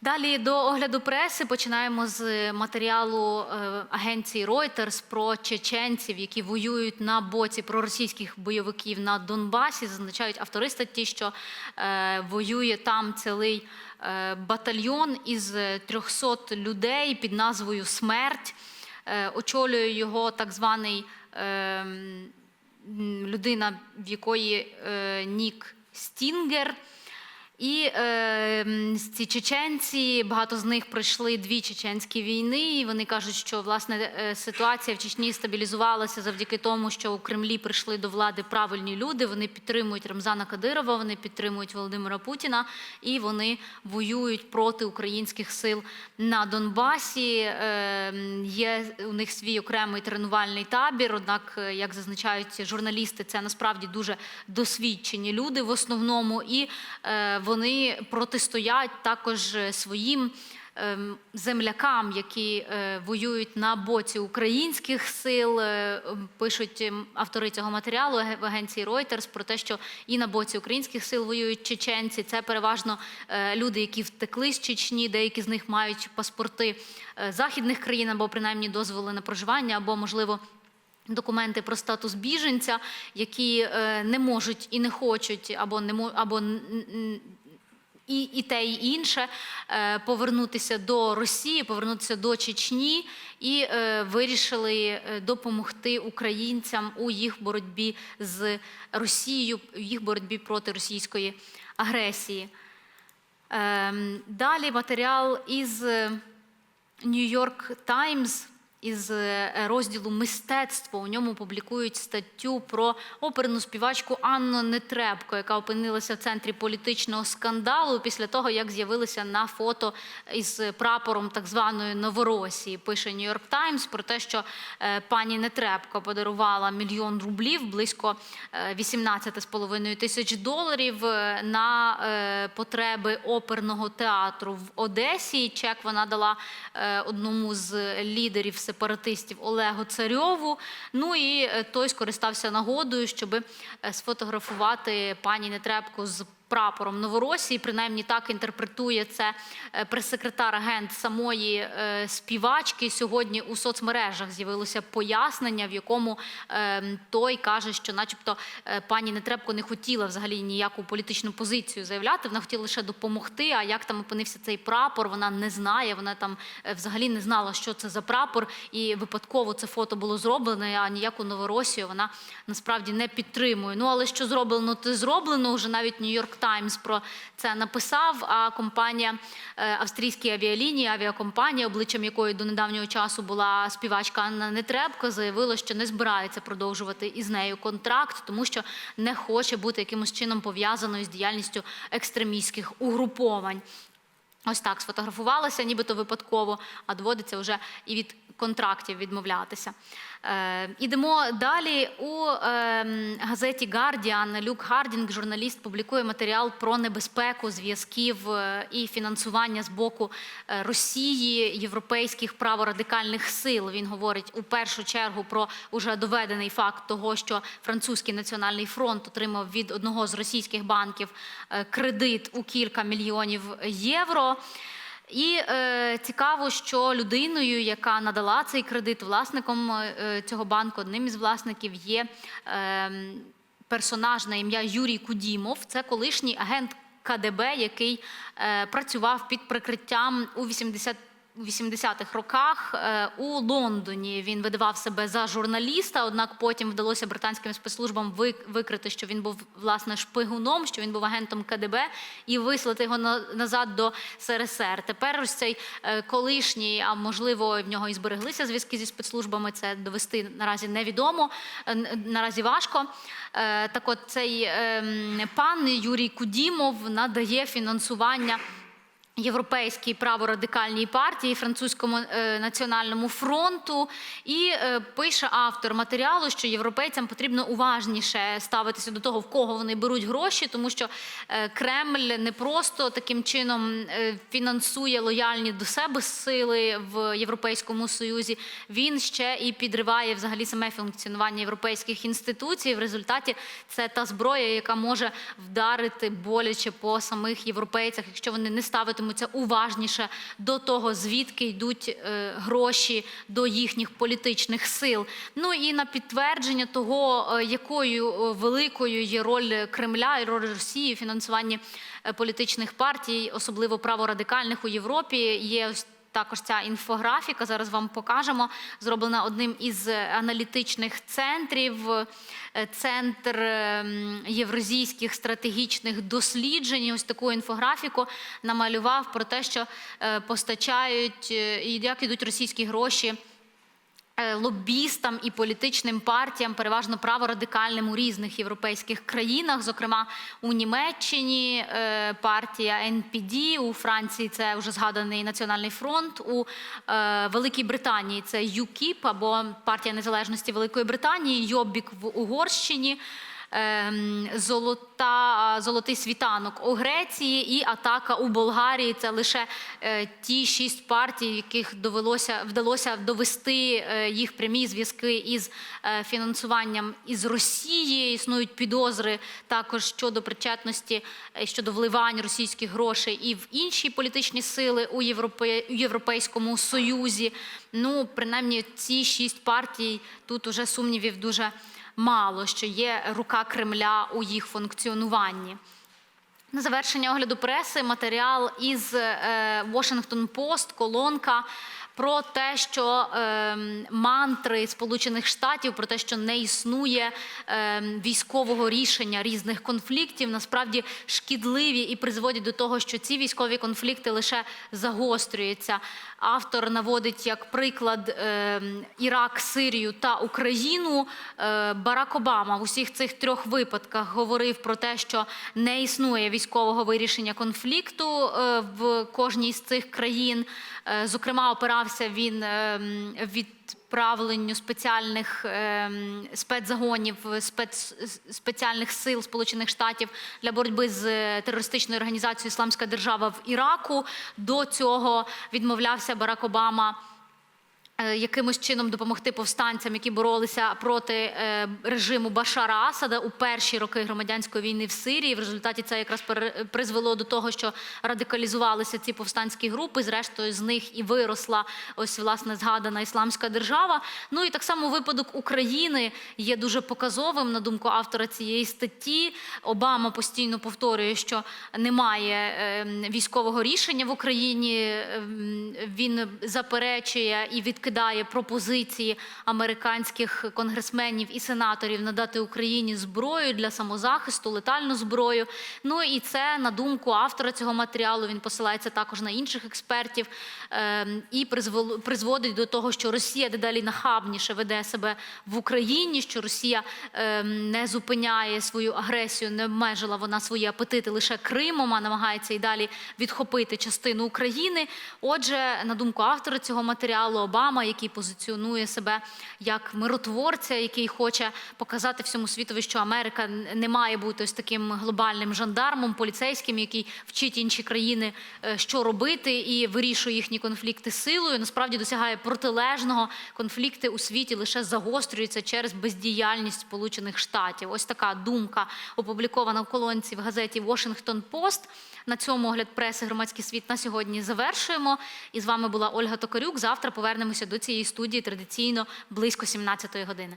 Далі до огляду преси починаємо з матеріалу е, агенції Reuters про чеченців, які воюють на боці проросійських бойовиків на Донбасі. Зазначають автори статті, що е, воює там цілий е, батальйон із 300 людей під назвою Смерть. Очолює його так званий людина, в якої нік Стінгер. І е, ці чеченці, багато з них пройшли дві чеченські війни. І вони кажуть, що власне е, ситуація в Чечні стабілізувалася завдяки тому, що у Кремлі прийшли до влади правильні люди. Вони підтримують Рамзана Кадирова, вони підтримують Володимира Путіна і вони воюють проти українських сил на Донбасі. Е, є у них свій окремий тренувальний табір. Однак, е, як зазначають журналісти, це насправді дуже досвідчені люди в основному, і е, вони протистоять також е, своїм. ем, Землякам, які е, воюють на боці українських сил, Е, пишуть ем, автори цього матеріалу в агенції Reuters про те, що і на боці українських сил воюють чеченці. Це переважно люди, які втекли з Чечні, деякі з них мають паспорти західних країн або принаймні дозволи на проживання, або можливо. Документи про статус біженця, які не можуть і не хочуть, або не або і, і те, і інше е, повернутися до Росії, повернутися до Чечні, і е, вирішили е, допомогти українцям у їх боротьбі з Росією, в їх боротьбі проти російської агресії. Ем, Далі матеріал із Нью-Йорк Таймс із е, розділу мистецтво. У ньому публікують статтю про оперну співачку Анну Нетребко, яка опинилася в центрі політичного скандалу після того, як з'явилася на фото із прапором так званої Новоросії. Пише Нью-Йорк Таймс про те, що е, пані Нетребко подарувала мільйон рублів, близько е, 18,5 тисяч доларів е, на е, потреби оперного театру в Одесі. Чек вона дала е, одному з лідерів сепаратистів Олегу Царьову. Ну і е, той скористався нагодою, щоб сфотографувати пані Нетребко з прапором Новоросії. Принаймні так інтерпретує це е, прес-секретар агент самої е, співачки. Сьогодні у соцмережах з'явилося пояснення, в якому е, той каже, що, начебто, пані Нетребко не хотіла взагалі ніяку політичну позицію заявляти. Вона хотіла лише допомогти. А як там опинився цей прапор, вона не знає. Вона там взагалі не знала, що це за прапор, і випадково це фото було зроблене. А ніяку Новоросію вона насправді не підтримує. Ну але що зроблено, то зроблено. Уже навіть Нью-Йорк Таймс про це написав. А компанія е, австрійські авіалінії, авіакомпанія, обличчям якої до недавнього часу була співачка Анна Нетребко, заявила, що не збирається продовжувати із нею контракт, тому що не хоче бути якимось чином пов'язаною з діяльністю екстремістських угруповань. Ось так сфотографувалася, нібито випадково, а доводиться вже і від контрактів відмовлятися. Е, ідемо далі. У е, газеті Guardian Люк Гардінг, журналіст, публікує матеріал про небезпеку зв'язків е, і фінансування з боку е, Росії європейських праворадикальних сил. Він говорить у першу чергу про уже доведений факт того, що французький національний фронт отримав від одного з російських банків кредит у кілька мільйонів євро. І е, цікаво, що людиною, яка надала цей кредит, власником е, цього банку, одним із власників є е, персонаж на ім'я Юрій Кудімов. Це колишній агент КДБ, який е, працював під прикриттям у 80 у 80-х роках е, у Лондоні він видавав себе за журналіста, однак потім вдалося британським спецслужбам викрити, що він був власне шпигуном, що він був агентом КДБ, і вислати його назад до СРСР. Тепер ось цей е, колишній, а можливо в нього і збереглися зв'язки зі спецслужбами. Це довести наразі невідомо, е, наразі важко. Так, от цей ем, пан Юрій Кудімов надає фінансування. Європейській праворадикальній партії, французькому е, національному фронту, і е, пише автор матеріалу, що європейцям потрібно уважніше ставитися до того, в кого вони беруть гроші, тому що е, Кремль не просто таким чином е, фінансує лояльні до себе сили в Європейському Союзі, він ще і підриває взагалі саме функціонування європейських інституцій. В результаті це та зброя, яка може вдарити боляче по самих європейцях, якщо вони не ставитимуть ставитимуться уважніше до того, звідки йдуть е, гроші до їхніх політичних сил. Ну і на підтвердження того, е, якою е, великою є роль Кремля і роль Росії в фінансуванні політичних партій, особливо праворадикальних у Європі, є ось також ця інфографіка. Зараз вам покажемо. Зроблена одним із е, аналітичних центрів. Е, Центр ем, євразійських стратегічних досліджень. Ось таку інфографіку намалював про те, що е, постачають е, і як ідуть російські гроші е, лобістам і політичним партіям, переважно праворадикальним у різних європейських країнах, зокрема у Німеччині е, партія НПД, у Франції це вже згаданий Національний фронт, у е, Великій Британії це ЮКІП або партія незалежності Великої Британії, Йобік в Угорщині. Ем, Золота, золотий світанок у Греції і атака у Болгарії. Це лише е, ті шість партій, яких довелося вдалося довести е, їх прямі зв'язки із е, фінансуванням із Росії. Існують підозри також щодо причетності щодо вливань російських грошей і в інші політичні сили у Європейському Союзі. Ну, принаймні, ці шість партій тут уже сумнівів дуже мало, що є рука Кремля у їх функціонуванні. На завершення огляду преси матеріал із е, Washington Post, колонка про те, що е, мантри Сполучених Штатів, про те, що не існує е, військового рішення різних конфліктів, насправді шкідливі і призводять до того, що ці військові конфлікти лише загострюються. Автор наводить як приклад е, Ірак, Сирію та Україну. Е, Барак Обама в усіх цих трьох випадках говорив про те, що не існує військового вирішення конфлікту е, в кожній з цих країн. Е, Зокрема, опирався він е, відправленню спеціальних е, спецзагонів спец, спеціальних сил Сполучених Штатів для боротьби з е, терористичною організацією Ісламська держава в Іраку. До цього відмовлявся Барак Обама якимось чином допомогти повстанцям, які боролися проти е, режиму Башара Асада у перші роки громадянської війни в Сирії. В результаті це якраз призвело до того, що радикалізувалися ці повстанські групи. Зрештою, з них і виросла ось власне згадана ісламська держава. Ну і так само випадок України є дуже показовим на думку автора цієї статті. Обама постійно повторює, що немає е, військового рішення в Україні. Е, Він заперечує і відкидає пропозиції американських конгресменів і сенаторів надати Україні зброю для самозахисту, летальну зброю. Ну і це на думку автора цього матеріалу. Він посилається також на інших експертів е, і призводить до того, що Росія дедалі нахабніше веде себе в Україні, що Росія е, не зупиняє свою агресію, не обмежила вона свої апетити лише Кримом, а намагається і далі відхопити частину України. Отже, на думку автора цього матеріалу, Обама, який позиціонує себе як миротворця, який хоче показати всьому світові, що Америка не має бути ось таким глобальним жандармом, поліцейським, який вчить інші країни, е, що робити, і вирішує їхні конфлікти силою. Насправді досягає протилежного. Конфлікти у світі лише загострюються через бездіяльність Сполучених Штатів. Ось така думка опублікована в колонці в газеті Washington Post. На цьому огляд преси громадський світ на сьогодні завершуємо. І з вами була Ольга Токарюк. Завтра повернемося до цієї студії традиційно близько 17-ї години.